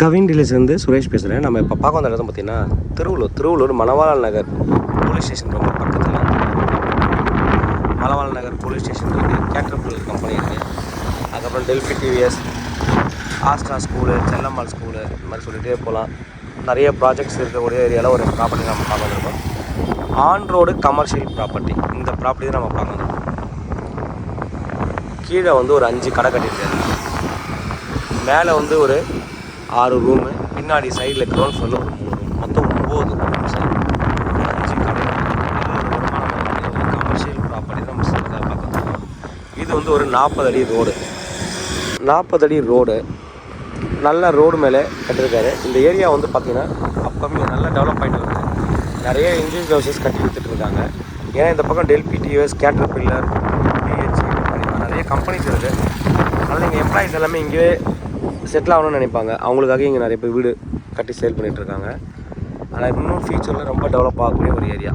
கவின் டீலர்ஸ்லேருந்து சுரேஷ் பேசுகிறேன் நம்ம இப்போ பார்க்க வந்த இடம் பார்த்தீங்கன்னா திருவள்ளூர். திருவள்ளூர் மணவாள நகர் போலீஸ் ஸ்டேஷன் ரொம்ப பக்கத்தில். மணவாள நகர் போலீஸ் ஸ்டேஷன் இருக்குது கேட்டர்பில் கம்பெனி இருக்குது அதுக்கப்புறம் Delphi TVS Astra school Chellammal school இந்த மாதிரி சொல்லிகிட்டே போகலாம் நிறைய ப்ராஜெக்ட்ஸ் இருக்கக்கூடிய ஏரியாவில் ஒரு ப்ராப்பர்ட்டி நம்ம பார்க்க வந்திருக்கோம். ஆன் ரோடு கமர்ஷியல் ப்ராப்பர்ட்டி இந்த ப்ராப்பர்ட்டி தான் நம்ம பார்க்க வந்திருக்கோம். கீழே வந்து ஒரு அஞ்சு கடை கட்டியிருக்காரு மேலே வந்து ஒரு ஆறு ரூமு பின்னாடி சைடில் கிரௌண்ட் ஃபுல்லாக ஒரு மூணு ரூம் மொத்தம் ஒம்பது ரூம் சார் அஞ்சு கடை கமர்ஷியல் ப்ராப்பர்ட்டி நம்ம பார்க்கலாம். இது வந்து ஒரு நாற்பது அடி ரோடு நாற்பது அடி ரோடு நல்ல ரோடு மேலே கட்டியிருக்காரு. இந்த ஏரியா வந்து பார்த்திங்கன்னா அப்பமே நல்லா டெவலப் ஆகிட்டு வருது நிறைய இன்ஜினியர் ஹவுசஸ் கட்டி கொடுத்துட்டு இருக்காங்க. ஏன்னா இந்த பக்கம் Delphi DS Caterpillar DH நிறைய கம்பெனிஸ் இருக்குது அதனால் எங்கள் எம்ப்ளாயிஸ் எல்லாமே இங்கேயே செட்டில் ஆகணும்னு நினைப்பாங்க. அவங்களுக்காக இங்கே நிறைய பேர் வீடு கட்டி சேல் பண்ணிகிட்ருக்காங்க இருக்காங்க. ஆனால் இன்னும் ஃபியூச்சரில் ரொம்ப டெவலப் ஆகக்கூடிய ஒரு ஏரியா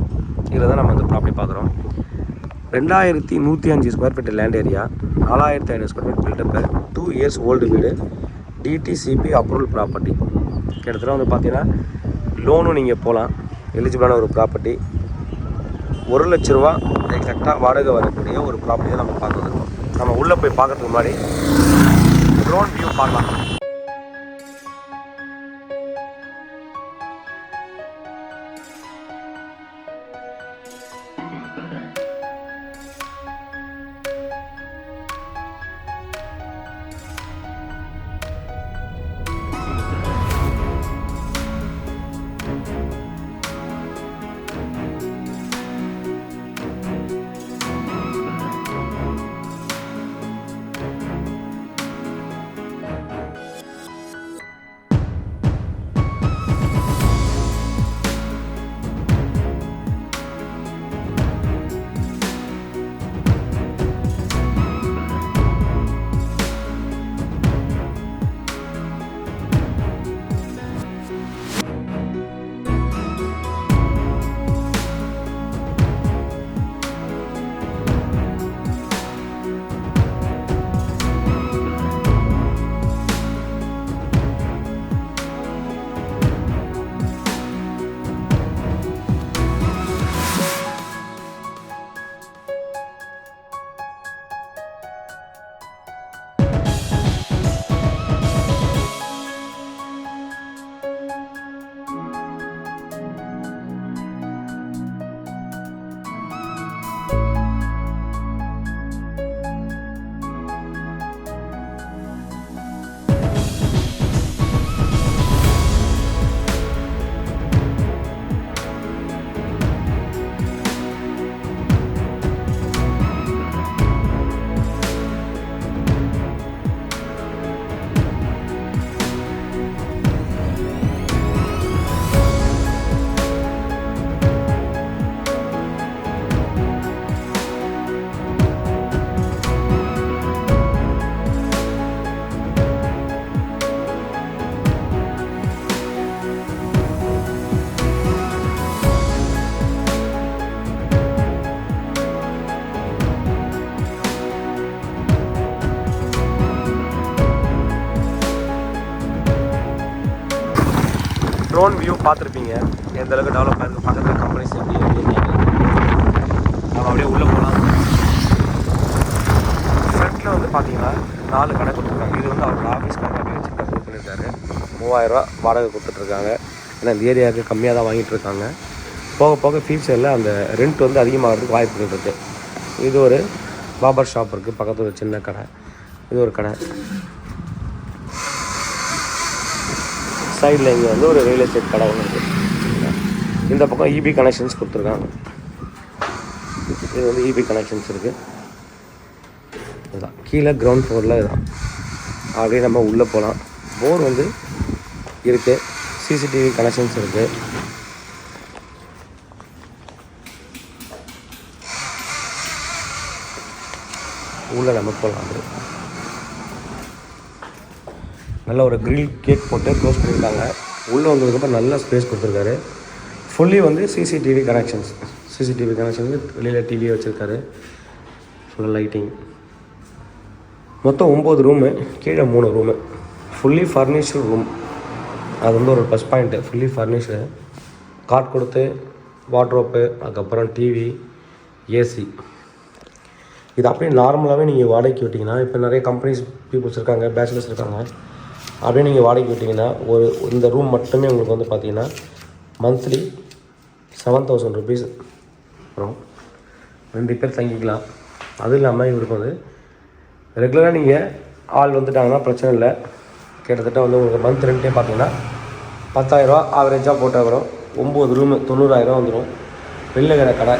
இதில் தான் நம்ம வந்து ப்ராப்பர்ட்டி பார்க்குறோம். ரெண்டாயிரத்தி நூற்றி அஞ்சு ஸ்கொயர் ஃபீட் லேண்ட் ஏரியா நாலாயிரத்தி ஐநூறு square feet built up two years old வீடு டிடிசிபி அப்ரூவல் ப்ராப்பர்ட்டி கிட்டத்தட்ட வந்து பார்த்தீங்கன்னா லோனும் நீங்கள் போகலாம் எலிஜிபிளான ஒரு ப்ராப்பர்ட்டி ஒரு லட்ச ரூபா எக்ஸாக்டாக வாடகை வரக்கூடிய ஒரு ப்ராப்பர்ட்டியை நம்ம பார்க்க நம்ம உள்ளே போய் பார்க்கறதுக்கு முன்னாடி ட்ரோன் வியூ பார்க்கலாம். பார்த்துருப்பீங்க. எந்த அளவுக்கு டெவலப் ஆயிருக்கு பக்கத்தில் கம்பெனிஸ் எப்படி அப்படின்னு நம்ம அப்படியே உள்ளே போகலாம் ஃப்ரண்ட்டில் வந்து பார்த்தீங்கன்னா நாலு கடை கொடுத்துருக்காங்க. இது வந்து அவரோட ஆஃபீஸ்க்காக அப்படி வச்சு கடை பண்ணியிருக்காரு. மூவாயிரரூவா வாடகை கொடுத்துட்ருக்காங்க. ஏன்னா இந்த ஏரியாவுக்கு கம்மியாக தான் வாங்கிட்டு இருக்காங்க. போக போக ஃபியூச்சரில் அந்த ரெண்ட் வந்து அதிகமாகிறதுக்கு வாய்ப்புகள் இருக்குது. இது ஒரு பாபர் ஷாப் இருக்குது பக்கத்தில் ஒரு சின்ன கடை. இது ஒரு கடை. சைடில் இங்கே வந்து ஒரு ரியல் எஸ்டேட் கடை ஒன்று இருக்குது இந்த பக்கம் இபி கனெக்ஷன்ஸ் கொடுத்துருக்காங்க. இது வந்து இபி கனெக்ஷன்ஸ் இருக்குது இதுதான். கீழே கிரவுண்ட் ஃப்ளோரில் இதுதான். அப்படியே நம்ம உள்ளே போகலாம் போர் வந்து இருக்குது சிசிடிவி கனெக்ஷன்ஸ் இருக்குது உள்ளே நம்ம போகலாம் அப்படி நல்ல ஒரு க்ரில் கேக் போட்டு க்ளோஸ் பண்ணியிருக்காங்க. உள்ளே வந்ததுக்கப்புறம் நல்ல ஸ்பேஸ் கொடுத்துருக்காரு. ஃபுல்லி வந்து சிசிடிவி கனெக்ஷன்ஸ் சிசிடிவி கனெக்ஷன் வெளியில் டிவி வச்சுருக்காரு. ஃபுல்லாக லைட்டிங் மொத்தம் ஒம்பது ரூமு கீழே மூணு ரூமு ஃபுல்லி ஃபர்னிஷ்டு ரூம் அது வந்து ஒரு plus point fully furnished card கொடுத்து வாட்ரோப்பு அதுக்கப்புறம் டிவி ஏசி இது அப்படியே நார்மலாகவே நீங்கள் வாடகைக்கு விட்டிங்கன்னா இப்போ நிறைய கம்பெனிஸ் பீப்புள்ஸ் இருக்காங்க பேச்சுலர்ஸ் இருக்காங்க. அப்படியே நீங்கள் வாடகைக்கு விட்டிங்கன்னா ஒரு இந்த ரூம் மட்டுமே உங்களுக்கு வந்து பார்த்தீங்கன்னா மந்த்லி செவன் தௌசண்ட் ருபீஸ் வரும். ரெண்டு பேர் தங்கிக்கலாம். அதுவும் இல்லாமல் இவருக்கு வந்து ரெகுலராக நீங்கள் ஆள் வந்துட்டாங்கன்னா பிரச்சனை இல்லை. கிட்டத்தட்ட வந்து உங்களுக்கு மந்த் ரெண்டே பார்த்தீங்கன்னா பத்தாயிரரூவா ஆவரேஜாக போட்டால் வரும். ஒம்பது ரூமு தொண்ணூறாயிரம் வந்துடும் வெளில கடை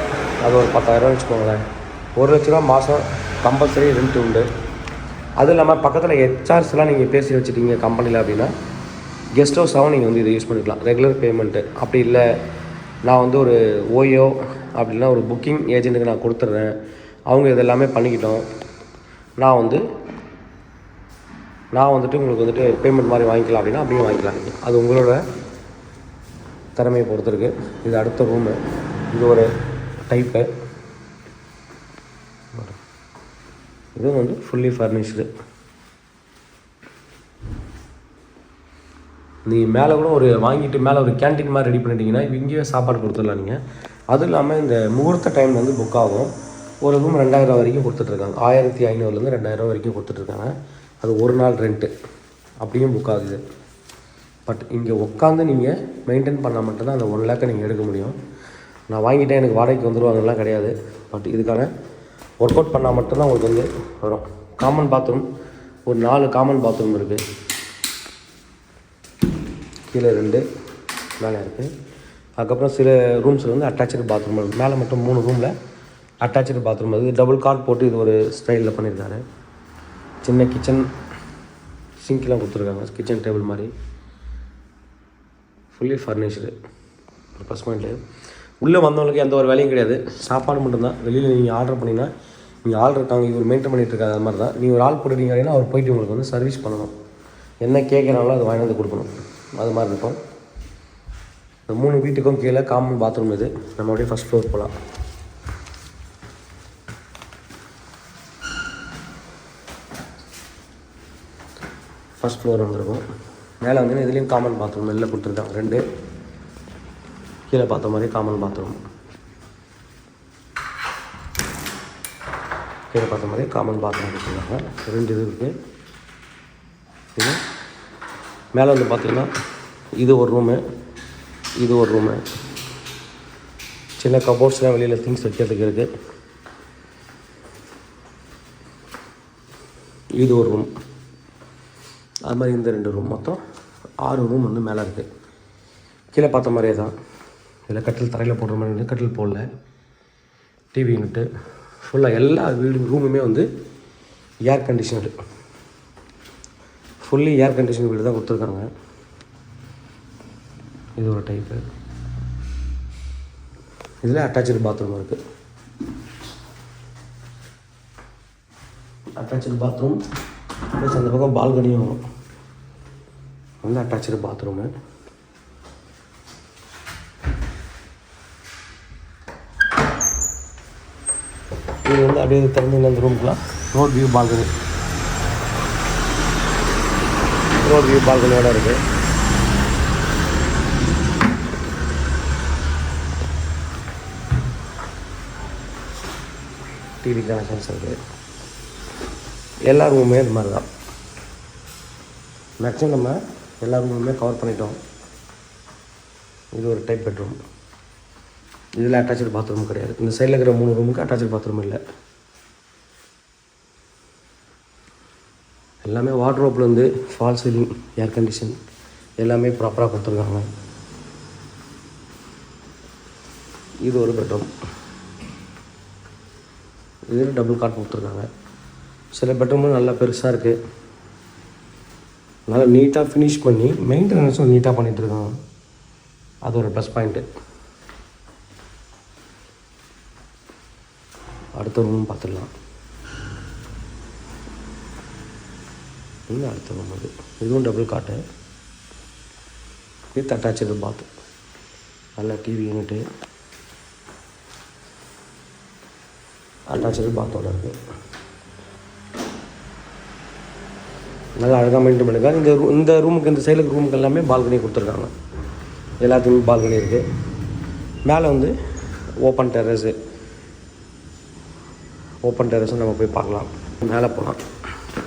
அது ஒரு பத்தாயிரரூவா வச்சுக்கோங்களேன். ஒரு லட்ச ரூபா மாதம் கம்பல்சரி ரெண்ட் உண்டு. அதுவும் இல்லாமல் பக்கத்தில் ஹெச்ஆர்ஸ்லாம் நீங்கள் பேசி வச்சுட்டீங்க கம்பெனியில் அப்படின்னா கெஸ்ட் ஹவுஸாகவும் நீங்கள் வந்து இதை யூஸ் பண்ணிக்கலாம். ரெகுலர் பேமெண்ட்டு அப்படி இல்லை நான் வந்து ஒரு ஓயோ அப்படின்னா ஒரு புக்கிங் ஏஜென்ட்டுக்கு நான் கொடுத்துட்றேன் அவங்க இதெல்லாமே பண்ணிக்கிட்டோம். நான் வந்து நான் வந்துட்டு உங்களுக்கு வந்துட்டு பேமெண்ட் மாதிரி வாங்கிக்கலாம் அப்படின்னா அப்படியும் வாங்கிக்கலாம். அது உங்களோட திறமையை பொறுத்திருக்கு இது அடுத்த ரூமு இது ஒரு டைப்பு இதுவும் வந்து ஃபுல்லி ஃபர்னிஷ்டு நீங்கள் மேலே கூட ஒரு வாங்கிட்டு மேலே ஒரு கேண்டீன் மாதிரி ரெடி பண்ணிட்டீங்கன்னா இங்கேயே சாப்பாடு கொடுத்துடலாம் நீங்கள் அதுவும் இல்லாமல் இந்த முகூர்த்த டைம் வந்து புக் ஆகும். ஒரு ரூம் ரெண்டாயிரம் வரைக்கும் கொடுத்துட்ருக்காங்க ஆயிரத்தி ஐநூறுலேருந்து ரெண்டாயிரம் வரைக்கும் கொடுத்துட்ருக்காங்க அது ஒரு நாள் ரெண்ட்டு அப்படியும் புக் ஆகுது. பட் இங்கே உட்காந்து நீங்கள் மெயின்டைன் பண்ணால் மட்டும்தான் அந்த ஒன் லேக்கை நீங்கள் எடுக்க முடியும். நான் வாங்கிட்டேன் எனக்கு வாடகைக்கு வந்துடுவாங்கலாம் கிடையாது. பட் இதுக்கான ஒர்க் அவுட் பண்ணால் மட்டும்தான் உங்களுக்கு வந்து வரும். காமன் பாத்ரூம் ஒரு நாலு காமன் பாத்ரூம் இருக்குது கீழே ரெண்டு மேலே இருக்குது அதுக்கப்புறம் சில ரூம்ஸில் வந்து அட்டாச்சு பாத்ரூம் இருக்குது மேலே மட்டும் மூணு ரூமில் அட்டாச்சு பாத்ரூம் இருக்குது டபுள் கார்ட் போட்டு இது ஒரு ஸ்டைலில் பண்ணியிருக்காரு. சின்ன கிச்சன் சிங்க்லாம் கொடுத்துருக்காங்க. கிச்சன் டேபிள் மாதிரி. ஃபுல்லி ஃபர்னிஷ்டு ப்ளஸ் பாயிண்ட்டு உள்ளே வந்தவங்களுக்கு எந்த ஒரு வேலையும் கிடையாது. சாப்பாடு மட்டும்தான். வெளியில் நீங்கள் ஆர்டர் பண்ணிங்கன்னா நீங்கள் ஆள் இருக்காங்க இவர் மெயின்டைன் பண்ணிட்டு இருக்காங்க அது மாதிரி தான் நீங்கள் ஒரு ஆள் போட்டுட்டீங்க அப்படின்னா அவர் போயிட்டு உங்களுக்கு வந்து சர்வீஸ் பண்ணணும். என்ன கேட்குறாங்களோ அதை வாங்கி வந்து கொடுக்கணும். அது மாதிரி இருக்கும். இந்த மூணு வீட்டுக்கும் கீழே காமன் பாத்ரூம் இது. நம்ம அப்படியே ஃபஸ்ட் ஃப்ளோர் போகலாம் ஃபஸ்ட் ஃப்ளோர் வந்திருக்கும். மேலே வந்து இதுலேயும் காமன் பாத்ரூம் வெளில கொடுத்துருக்காங்க ரெண்டு. கீழே பார்த்த மாதிரி காமன் பாத்ரூம் கீழே பார்த்த மாதிரி காமன் பாத்ரூம் கொடுத்துருக்காங்க ரெண்டு இது இருக்குது இது. மேலே வந்து பார்த்தீங்கன்னா இது ஒரு ரூமு இது ஒரு ரூமு சின்ன கபோர்ட்ஸ்லாம் வெளியில் திங்ஸ் வைக்கிறதுக்கு இருக்குது இது ஒரு ரூம் அது மாதிரி இந்த ரெண்டு ரூம் மொத்தம் ஆறு ரூம் வந்து மேலே இருக்குது கீழே பார்த்த மாதிரியே தான். இதில் கட்டில் தரையில் போடுற மாதிரி இருந்தது கட்டில் போடல. டிவி யூனிட்டு ஃபுல்லாக எல்லா வீடு ரூமுமே வந்து ஏர் கண்டிஷனடு ஃபுல்லி ஏர் கண்டிஷன் வீடு தான் கொடுத்துருக்காங்க. இது ஒரு டைப்பு இதில் அட்டாச்சு பாத்ரூம் இருக்குது அட்டாச்சு பாத்ரூம் ப்ளஸ் அந்த பக்கம் பால்கனியும் வரும். வந்து அட்டாச்சு பாத்ரூமு இது வந்து அப்படியே திறந்து அந்த ரூமுக்குலாம் road view balcony road view பால்கனியோட இருக்குது டிவி கனெக்ஷன்ஸ் இருக்குது எல்லா ரூமுமே இது மாதிரி தான் மேக்ஸிமம் நம்ம எல்லா ரூமுமே கவர் பண்ணிட்டோம். இது ஒரு டைப் பெட்ரூம் இதில் அட்டாச்சு பாத்ரூம் கிடையாது. இந்த சைடில் இருக்கிற மூணு ரூமுக்கு அட்டாச்சு பாத்ரூம் இல்லை. எல்லாமே வாட்ரோப்லேருந்து ஃபால் சீலிங் ஏர் கண்டிஷன் எல்லாமே ப்ராப்பராக கொடுத்துருக்காங்க. இது ஒரு பெட்ரூம் இதில் டபுள் காட் கொடுத்துருக்காங்க. சில பெட்ரூமும் நல்லா பெருசாக இருக்குது நல்லா நீட்டாக ஃபினிஷ் பண்ணி மெயின்டெனன்ஸும் நீட்டாக பண்ணிகிட்டு இருக்காங்க. அது ஒரு ப்ளஸ் பாயிண்ட்டு அடுத்த ரூமும் பார்த்துடலாம். இது அடுத்த ரூம் அது? இதுவும் டபுள் காட்டு வித் அட்டாச்சு பாத் நல்ல டிவி யூனிட்டு அட்டாச்சு பாத்தோட இருக்குது நல்லா அழகாக மெயின்டைன் பண்ணியிருக்காங்க இந்த ரூ- இந்த ரூமுக்கு இந்த சைடுக்கு ரூமுக்கு எல்லாமே பால்கனி கொடுத்துருக்காங்க. எல்லாத்துக்குமே பால்கனி இருக்குது மேலே வந்து ஓப்பன் டெரஸு ஓப்பன் டெரஸும் நம்ம போய் பார்க்கலாம். மேலே போகலாம்.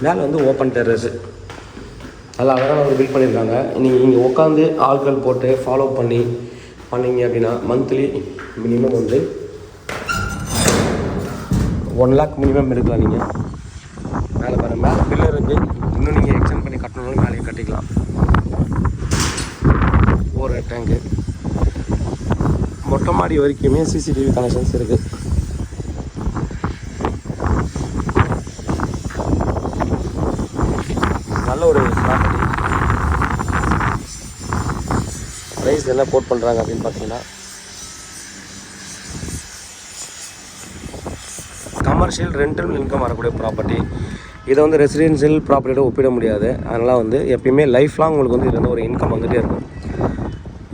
மேலே வந்து ஓப்பன் டெரஸு. நல்லா அழகான ஒரு பில்ட் பண்ணியிருக்காங்க. நீங்கள் இங்கே உட்காந்து ஆட்கள் போட்டு ஃபாலோ பண்ணி பண்ணிங்க அப்படின்னா மந்த்லி மினிமம் வந்து ஒன் லேக் மினிமம் எடுக்கலாம் நீங்கள் மேலே பாருங்க. மேலே பில்லு இருக்குது இன்னும் நீங்கள் எக்ஸ்டெண்ட் பண்ணி கட்டணும்னு மேலேயும் கட்டிக்கலாம். ஒரு டேங்கு மொட்டை மாடி வரைக்குமே சிசிடிவி கனெக்ஷன்ஸ் இருக்குது நல்ல ஒரு ப்ராப்பர்ட்டி ப்ரைஸ் என்ன கோட் பண்ணுறாங்க அப்படின்னு பார்த்தீங்கன்னா கமர்ஷியல் ரெண்டல் இன்கம் வரக்கூடிய ப்ராப்பர்ட்டி இதை வந்து ரெசிடென்ஷியல் ப்ராப்பர்ட்டியோட ஒப்பிட முடியாது. அதனால் வந்து எப்பயுமே லைஃப் லாங் உங்களுக்கு வந்து இதுலேருந்து ஒரு இன்கம் வந்துகிட்டே இருக்கும்.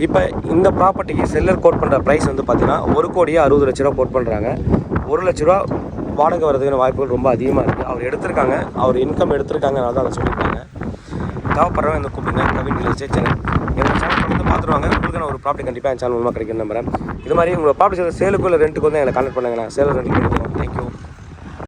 இப்போ இந்த ப்ராப்பர்ட்டிக்கு செல்லர் கோட் பண்ணுற ப்ரைஸ் வந்து பார்த்தீங்கன்னா ஒரு கோடியே அறுபது லட்ச ரூபா கோட் பண்ணுறாங்க ஒரு லட்ச ரூபா வாடகை வரதுக்கான வாய்ப்புகள் ரொம்ப அதிகமாக இருக்குது அவர் எடுத்திருக்காங்க. அவர் இன்கம் எடுத்திருக்காங்கனால தான் அதை சொல்லியிருக்காங்க தேவைப்படுறவங்க இந்த கூப்பிடுங்க கவின் வில்லேஜ் சேனல். எங்கள் சேனல் வந்து பார்த்துருவாங்க. உங்களுக்கு நான் ஒரு ப்ராப்பர்ட்டி கண்டிப்பாக என் சேனல் மூலமாக கிடைக்கும் நம்புறேன். இது மாதிரி உங்களோட ப்ராப்பர்ட்டி சேலுக்கு இல்லை ரெண்ட்டுக்கு வந்து எனக்கு கான்டெக்ட் பண்ணுங்க. நான் சேல் ரெண்ட் தேங்க்யூ